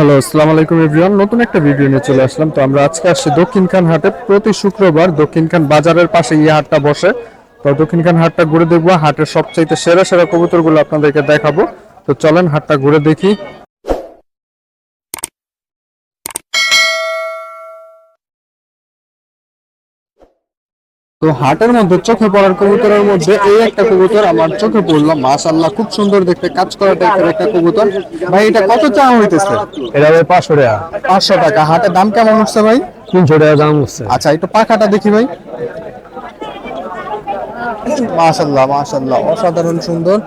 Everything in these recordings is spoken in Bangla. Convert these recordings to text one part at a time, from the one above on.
হ্যালো আসসালামু আলাইকুম এভরিওয়ান নতুন একটা ভিডিও নিয়ে চলে আসলাম। তো আমরা আজকে আসছি দক্ষিণখান হাটে। প্রতি শুক্রবার দক্ষিণখান বাজারের পাশে এই হাটটা বসে। তো দক্ষিণখান হাটটা ঘুরে দেখব। হাটের সবচাইতে সেরা সেরা কবুতরগুলো আপনাদেরকে দেখাবো। তো চলেন হাটটা ঘুরে দেখি। তো হাটের মধ্যে চোখে পড়ার কবুতরের মধ্যে এই একটা কবুতর আমার চোখে পড়ল। মাশাআল্লাহ খুব সুন্দর দেখতে কাজ করা টাইপের একটা কবুতর। ভাই এটা কত চাওয়া হইতেছে? এটা ভাই পাঁচশো টাকা। পাঁচশো টাকা। হাটের দাম কেমন হচ্ছে ভাই? তিনশো টাকা দাম হচ্ছে। আচ্ছা একটু পাখাটা দেখি ভাই। মাশাল্লাহ মাশাল্লাহ অসাধারণ সুন্দর।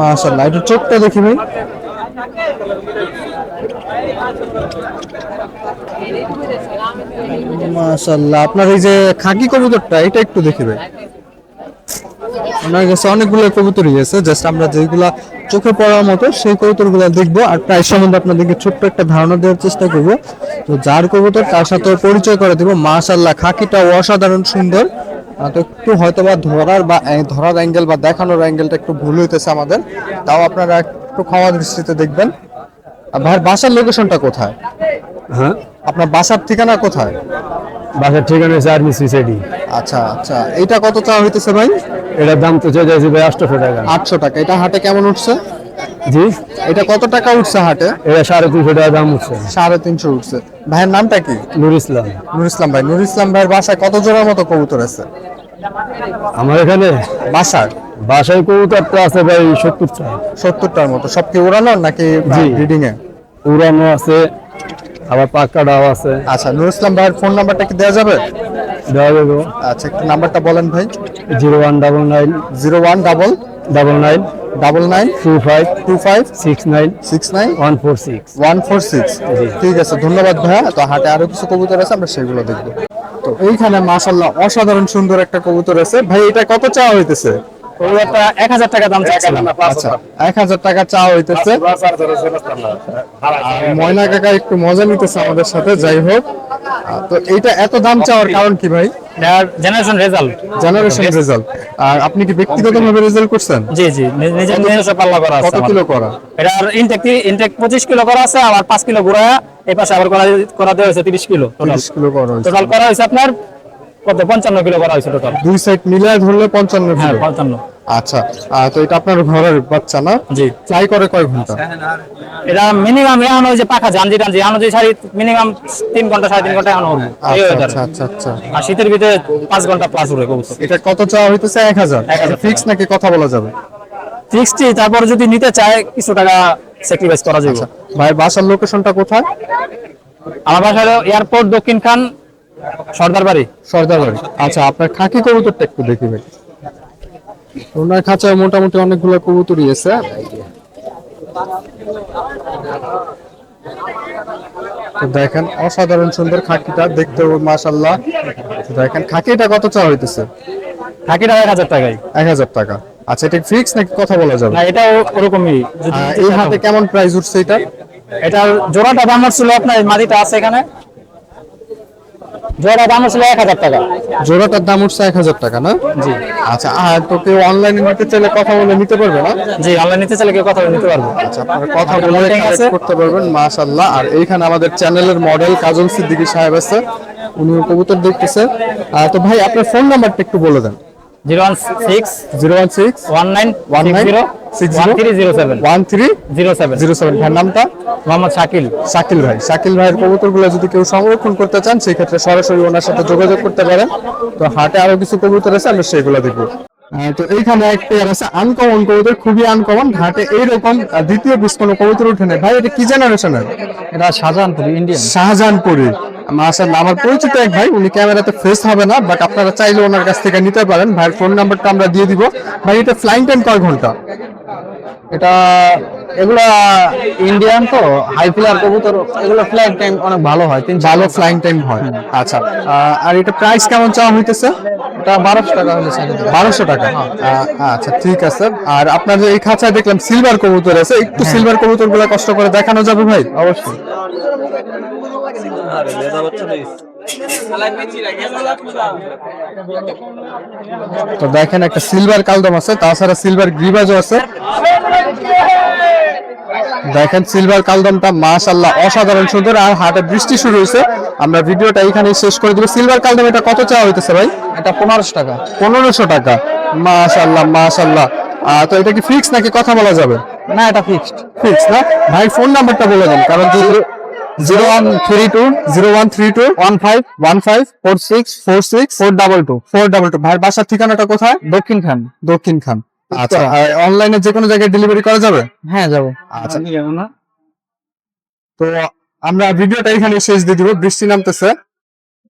মাশাল্লাহ একটু চোখটা দেখি ভাই। মাশাল্লাহ আপনার এই যে খাকি কবুতরটা, এটা একটু দেখি ভাই। আমার কাছে অনেকগুলো কবুতরই আছে, জাস্ট আমরা যেগুলা চোখে পড়ার মতো সেই কবুতরগুলো দেখব, আর প্রায় সম্বন্ধে আপনাদেরকে ছোট্ট একটা ধারণা দেওয়ার চেষ্টা করব। তো যার কবুতর তার সাথে পরিচয় করে দেবো মাশাল্লাহ খাকিটা অসাধারণ সুন্দর। তো একটু হয়তো বা ধরার বা ধরার অ্যাঙ্গেল বা দেখানোর অ্যাঙ্গেলটা একটু ভুল হইতেছে আমাদের, তাও আপনারা একটু খাওয়া দৃষ্টিতে দেখবেন। ভাইয়ের বাসার লোকেশনটা কোথায়? হ্যাঁ? আপনার বাসার ঠিকানা কোথায়? বাসার ঠিকানা হচ্ছে আর্মি সুইসাইডি আচ্ছা আচ্ছা। এইটা কত চাওয়া হইতেছে ভাই? এটার দাম তো চলে যাচ্ছে ভাই আটশোশো টাকা। আটশো টাকা। এটা হাটে কেমন উঠছে? জি? এটা কত টাকা উঠছে হাটে? এটা সাড়ে তিনশো টাকা দাম উঠছে। সাড়ে তিনশো উঠছে। ভাইয়ের নামটা কি? নুর ইসলাম। নুর ইসলাম ভাই। নুর ইসলাম ভাইয়ের বাসায় কত জোড়ার মতো কবুতর আছে? আমার এখানে বাসার? বাসায় কবুতর তো আছে ভাই সত্তরটা। সত্তরটার মতো। সব কি উড়ানোর নাকি। ব্রিডিং এ? উড়ানো আছে আবার পাক্কাটাও আছে। আচ্ছা নুর ইসলাম ভাইয়ের ফোন নাম্বারটা কি দেওয়া যাবে? দেওয়া যাবে। আচ্ছা একটু নাম্বারটা বলেন ভাই। Zero one double nine. Zero one double double nine. Double nine two five two five six nine six nine one four six. One four six. ঠিক আছে ধন্যবাদ ভাইয়া। তো হাটে আরও কিছু কবুতর আছে আমরা সেগুলো দেখব। তো এইখানে মাশাল্লাহ অসাধারণ সুন্দর একটা কবুতর আছে। ভাই এটা কত চাওয়া হইতেছে? কবুতরটা এক হাজার টাকা দাম চাচ্ছিলাম আচ্ছা এক হাজার টাকা চাওয়া হইতেছে। ময়না কাকা একটু মজা নিতেছে আমাদের সাথে যাই হোক। তো এইটা এত দাম চাওয়ার কারণ কি ভাই? জেনারেশন রেজাল্ট জেনারেশন রেজাল্ট আর আপনি কি ব্যক্তিগতভাবে রেজাল্ট করছেন? জি জি। নিজস্ব পাল্লা করা কত কিলো করা? এটার ইনটেক ইনটেক পঁচিশ কিলো করা আছে আবার পাঁচ কিলো ঘুরা এই পাশে আবার করা করা দেওয়া হয়েছে তিরিশ কিলো টোটাল তিরিশ কিলো করা হয়েছে। টোটাল করা হয়েছে আপনার কত? পঞ্চান্ন কিলো করা হয়েছে টোটাল দুই সাইড মিলে ধরলে পঞ্চান্ন হ্যাঁ কিলো। পঞ্চান্ন। আচ্ছা তো এটা আপনার ঘরের বাচ্চা না? জি। ফ্লাই করে কয় ঘণ্টা? এটা মিনিমাম এখন ওই যে পাখা জানজি টানজি এখন যে শাড়ি মিনিমাম তিন ঘণ্টা সাড়ে তিন ঘণ্টা এখন উড়বে আচ্ছা আচ্ছা আচ্ছা আচ্ছা। আর শীতের ভিতরে পাঁচ ঘণ্টা প্লাস উড়ে কবুতর। এটা কত চাওয়া হইতেছে? এক হাজার। এক হাজার। ফিক্স নাকি কথা বলা যাবে? সিক্সটি তারপর যদি নিতে চায় কিছু টাকা স্যাক্রিফাইস করা যাবে। ভাই বাসার লোকেশনটা কোথায়? আমার বাসা এয়ারপোর্ট দক্ষিণ খান সর্দার বাড়ি? সর্দার বাড়ি। আচ্ছা আপনার খাকি কবুতরটা একটু দেখি ভাই। ওনার খাঁচায় মোটামুটি অনেকগুলো কবুতরই আছে। দেখেন অসাধারণ সুন্দর খাকিটা দেখতে মাশাল্লাহ দেখেন খাকিটা কত চাওয়া হইতেছে? থাকিটা এক হাজার টাকাই। এক হাজার টাকা। আচ্ছা এটা ফিক্স নাকি কথা বলা যাবে? না এটাও ওরকমই। এই হাতে কেমন প্রাইস উঠছে এটা? এটার জোড়াটা দাম ছিল আপনার মাদিটা আছে এখানে। জোড়া দাম ছিল এক হাজার টাকা। জোড়াটার দাম উঠছে এক হাজার টাকা না? জি। আচ্ছা আর তো কেউ অনলাইনে নিতে চাইলে কথা বলে নিতে পারবে না? জি অনলাইন নিতে চাইলে কেউ কথা বলে নিতে পারবে। আচ্ছা আপনারা কথা বলে করতে পারবেন মাশাআল্লাহ। আর এইখানে আমাদের চ্যানেলের মডেল কাজল সিদ্দিকী সাহেব আছে উনি কবুতর দেখতেছে। তো ভাই আপনার ফোন নাম্বারটা একটু বলে দেন। Zero one six zero one six one nine one zero one three zero seven. One three zero seven. Zero seven. ভাইয়ের নামটা? মোহাম্মদ শাকিল। শাকিল ভাই। শাকিল ভাইয়ের কবুতরগুলো যদি কেউ সংরক্ষণ করতে চান সেই ক্ষেত্রে সরাসরি ওনার সাথে যোগাযোগ করতে পারেন। তো হাটে আরও কিছু কবুতর আছে আমরা সেগুলো দেখব। তো এইখানে এক পেয়ার আছে আনকমন কবুতর খুবই আনকমন ঘাটে এইরকম দ্বিতীয় পিস কোনো কবুতর উঠে নেই। ভাই এটা কি জেনারেশনের এটা শাহজাহানপুর ইন্ডিয়ান শাহজাহানপুরি। মাশাআল্লাহ আমার পরিচিত এক ভাই উনি ক্যামেরাতে ফেস হবে না বাট আপনারা চাইলে ওনার কাছ থেকে নিতে পারেন। ভাইয়ের ফোন নাম্বারটা আমরা দিয়ে দিব। ভাই এটা ফ্লাইং টাইম কয় ঘণ্টা? এটা এগুলা ইন্ডিয়ান তো হাই ফ্লায়ার কবুতর এগুলো ফ্লাইট টাইম অনেক ভালো হয় তিন ভালো ফ্লাইং টাইম হয়। আচ্ছা আর এটা প্রাইস কেমন চাওয়া হইতেছে? এটা বারোশো টাকা হলে বারোশো টাকা। আচ্ছা ঠিক আছে। আর আপনার যে এই খাঁচায় দেখলাম সিলভার কবুতর আছে একটু সিলভার কবুতরগুলো কষ্ট করে দেখানো যাবে ভাই? অবশ্যই। তো দেখেন একটা সিলভার কালদম আছে তাছাড়া সিলভার গ্রিবাজও আছে। দেখেন সিলভার কালদমটা মাশাল্লাহ অসাধারণ সুন্দর আর হাটে বৃষ্টি শুরু হয়েছে। আমরা ভিডিওটা এখানে শেষ করে দিব। সিলভার কালদম এটা কত চাওয়া হইতেছে ভাই? এটা পনেরোশো টাকা। পনেরোশো টাকা। মাশাল্লাহ মাশাল্লাহ তো এটা কি ফিক্স নাকি কথা বলা যাবে? না এটা ফিক্সড ফিক্স না? ভাই ফোন নাম্বারটা বলে দেন কারণ zero one three two zero one three two one five one five four six four six four double two. Four double two. ভাইয়ের বাসার ঠিকানাটা কোথায়? দক্ষিণ খান দক্ষিণ খান আচ্ছা অনলাইনে যে কোনো জায়গায় ডেলিভারি করা যাবে? হ্যাঁ যাব। আচ্ছা। তো আমরা ভিডিওটা এখানে শেষ দিয়ে দিব। বৃষ্টি নামতেছে।